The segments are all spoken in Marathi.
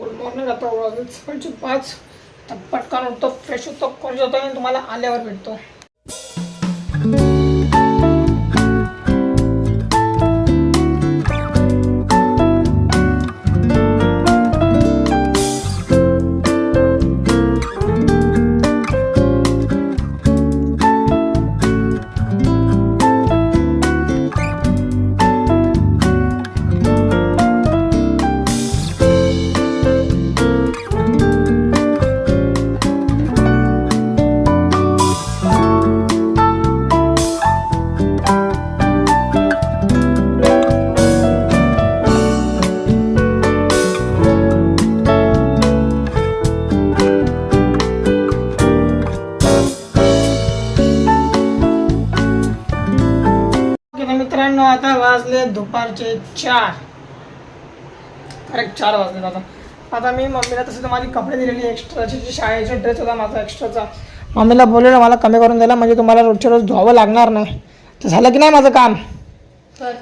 गुड मॉर्निंग आता सकाळचे पाच पटकन उठतो फ्रेश होतो कॉलेज होतो आणि तुम्हाला आल्यावर भेटतो. आता वाजले दुपारचे चार. करेक्ट चार वाजले आता आता मी मम्मीला तसं तर माझी कपडे दिलेली एक्स्ट्राची जी शाळेचा ड्रेस होता माझा एक्स्ट्राचा मम्मीला बोललेलं मला कमी करून द्यायला म्हणजे तुम्हाला रोजच्या रोज धुवावं लागणार नाही. तर झालं की नाही माझं काम?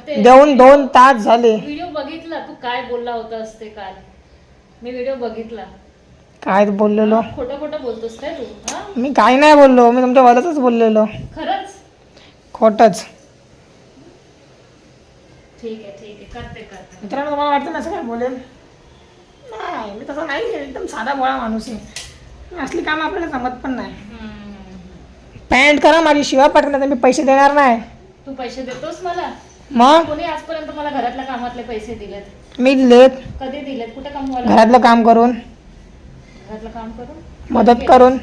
देऊन दोन तास झाले. व्हिडिओ बघितला. तू काय बोलला होतास ते काल? मी व्हिडिओ बघितला. काय बोललेलो? खोटं खोटं बोलतोस काय तू? हा? मी काही नाही बोललो. मी तुमच्या वरच बोललेलो. खरंच? खोटंच. ठीक आहे ठीक आहे. करते करते. मित्रांनो तुम्हाला वाटतं ना असं काय बोलेल? नाही मी तसं नाही आहे. एकदम साधा बोळा माणूस आहे. असली कामं आपल्याला जमत पण नाही. पॅन्ट करा माझी शिवा पटकन मी पैसे देणार नाही. तू पैसे देतोस मला? मग? कोणी आजपर्यंत मला घरातल्या कामातले पैसे दिलेत? मी दिलेत. कधी दिलेत? कुठे कमवायला घरातलं काम करून. घरातलं काम करून? मदत करून.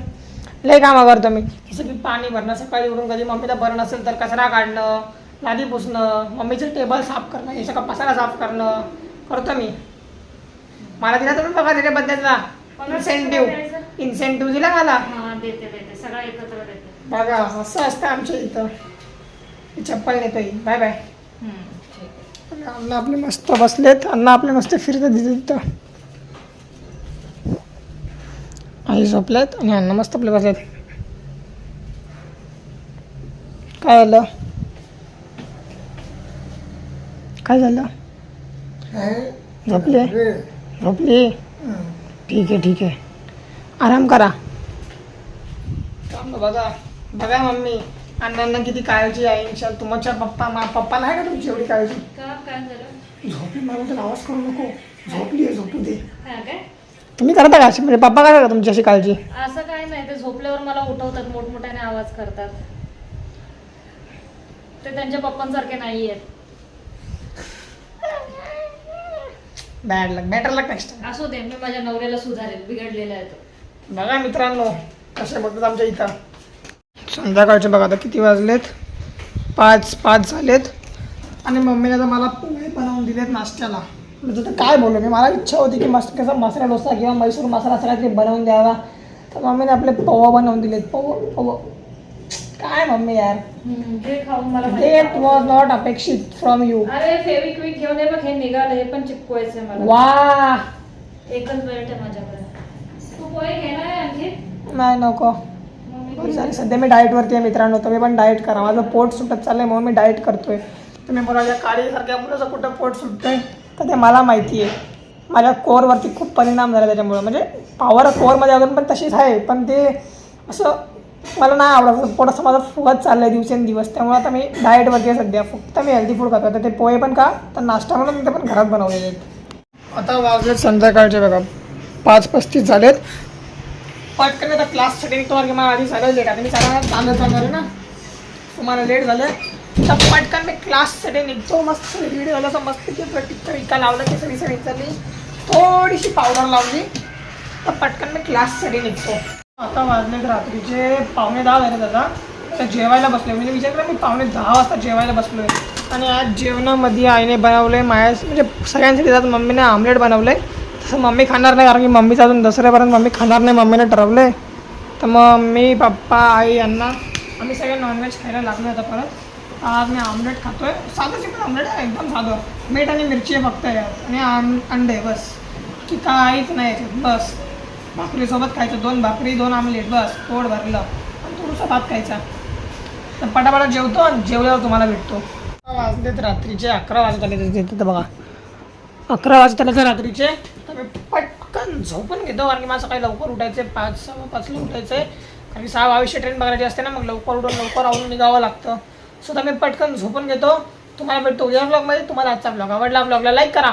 लय कामं करतो मी. की पाणी भरणं सकाळी उठून कधी मम्मीला बरं नसेल तर कचरा काढणं लादी पुसणं मम्मीचं टेबल साफ करणं हे सगळं पसारा साफ करणं करतो मी. मला दिला तुम्ही बघा दिले बद्दलचा इन्सेंटिव्ह इन्सेंटिव्ह दिला मला. हा देते देते. सगळं एकत्र देते. बघा असं असतं आमच्या इथं. चप्पल नेतोय. Bye bye. आणि अण्णा आपले मस्त बसलेत. अण्णा आपले मस्त फिरत तिथं आई झोपलेत आणि अण्णा मस्त आपले बसलेत. काय झालं काय झालं? झोपले? झोपली? ठीक आहे ठीक आहे. आराम करा. बघा. बघा मम्मी अण्णांना किती काळजी आहे इंशाल तुमच्या पप्पा मा पप्पा नाही का तुमची एवढी काळजी? का झोपली मला म्हणतात आवाज करू नको. झोपली आहे झोपू दे. तुम्ही करता का अशी? म्हणजे पप्पा काय करता तुमची अशी काळजी? असं काय नाही ते झोपल्यावर मला उठवतात मोठमोठ्याने आवाज करतात. ते त्यांच्या पप्पांसारखे नाही आहेत bad luck better luck next असू दे मी माझ्या नवऱ्याला सुधारेल बिघडलेला आहे तो. बघा मित्रांनो कसे बघतात आमच्या इथं. संध्याकाळचे बघा आता किती वाजलेत? पाच पाच झालेत. आणि मम्मीने तर मला पोहे बनवून दिलेत नाश्त्याला. म्हणजे तर काय बोलू मी मला इच्छा होती की मस्त कसा मसाला डोसा किंवा मैसूर मसाला असं काहीतरी बनवून द्यावा. तर मम्मीने आपले पव बनवून दिलेत. पव पव काय मम्मी यार? हे खाऊन मला. वॉज नॉट अपेक्षित फ्रॉम यू अरे फेविक्विक घेऊन ये बघ हे निघालं हे पण चिपकवायचंय मला. वा एकच मिनिट आहे माझ्याकडे. तू पोहे घेणार आहे आणखी. नाही नको. सध्या मी डाएटवरती आहे मित्रांनो तुम्ही पण डाएट करा. माझं पोट सुटत चाललंय म्हणून मी डाएट करतोय. तुम्ही बोलायच्या काळीसारख्या मुलाचं कुठं पोट सुटतंय? तर ते मला माहिती आहे. माझ्या कोरवरती खूप परिणाम झाला त्याच्यामुळे. म्हणजे पॉवर कोरमध्ये अजून पण तशीच आहे पण ते असं मला नाही आवडत थोडंसं माझा माझं फुगत चाललं आहे दिवसेंदिवस त्यामुळे आता मी डाएट आहे सध्या फक्त मी हेल्दी फूड खातो. तर ते पोहे पण का तर नाश्ता म्हणून मी ते पण घरात बनवलेले आहेत. आता वाजलेत संध्याकाळचे बघा. पाच पस्तीस झालेत. पटकन आता क्लाससाठी निघतो की मला आधी झालं लेट आता मी सगळ्यांना चालत जाणार आहे ना. तुम्हाला लेट झालं. तर पटकन मी क्लाससाठी निघतो. मस्त रेडी झालं असं मस्त की टिक्का विका लावलं की सगळी सगळी चालली थोडीशी पावडर लावली. तर पटकन मी क्लाससाठी निघतो. आता वाजलेत रात्रीचे पावणे दहा झाले दादा तर जेवायला बसले म्हणजे विचार करा मी पावणे दहा वाजता जेवायला बसलो आहे आणि आज जेवणामध्ये आईने बनवलं आहे माया म्हणजे सगळ्यांसाठी आज मम्मीने आमलेट बनवलं आहे तसं मम्मी खाणार नाही कारण की मम्मीचं अजून दसऱ्यापर्यंत मम्मी खाणार नाही. मम्मीने ठरवलं आहे तर मग मी पप्पा आई यांना आम्ही सगळे नॉनव्हेज खायला लागलो आता परत. आज मी आमलेट आहे साधं सिंपल आमलेट आहे एकदम साधं. मीठ आणि मिरची आहे फक्त यात. आणि आम अंडे बस. की काहीच नाही बस. भाकरीसोबत खायचं. दोन भाकरी दोन आमलेट बस पोट भरलं. आणि थोडंसं भात खायचा. तर पटापटा जेवतो आणि जेवल्यावर तुम्हाला भेटतो. वाजलेत रात्रीचे अकरा वाजत आले तिथे बघा. अकरा वाजत आले तर रात्रीचे. तर मी पटकन झोपून घेतो कारण की माझं काही लवकर उठायचं आहे पाच सहा पाचला उठायचं आहे कारण की सहा बावीसशे ट्रेन बघायची असते ना मग लवकर उठून लवकर आवडून निघावं लागतं. सो तर मी पटकन झोपून घेतो. तुम्हाला भेटतो उद्या ब्लॉगमध्ये तुम्हाला आजचा ब्लॉग आवडला ब्लॉगला लाईक करा.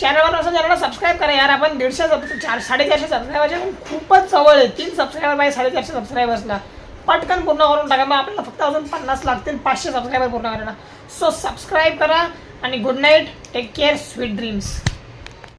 चॅनलवर असं चॅनलला सबस्क्राईब करा यार. आपण दीडशे सब चार साडेचारशे सबस्क्रायबरचे पण खूपच जवळ आहे. तीन सबस्क्रायबर पाहिजे साडेचारशे सबस्क्रायबर्सला पटकन पूर्ण करून टाका. मग आपल्याला फक्त अजून पन्नास लागतील पाचशे सबस्क्रायबर पूर्ण करायला. सो सबस्क्राईब करा आणि good night take care sweet dreams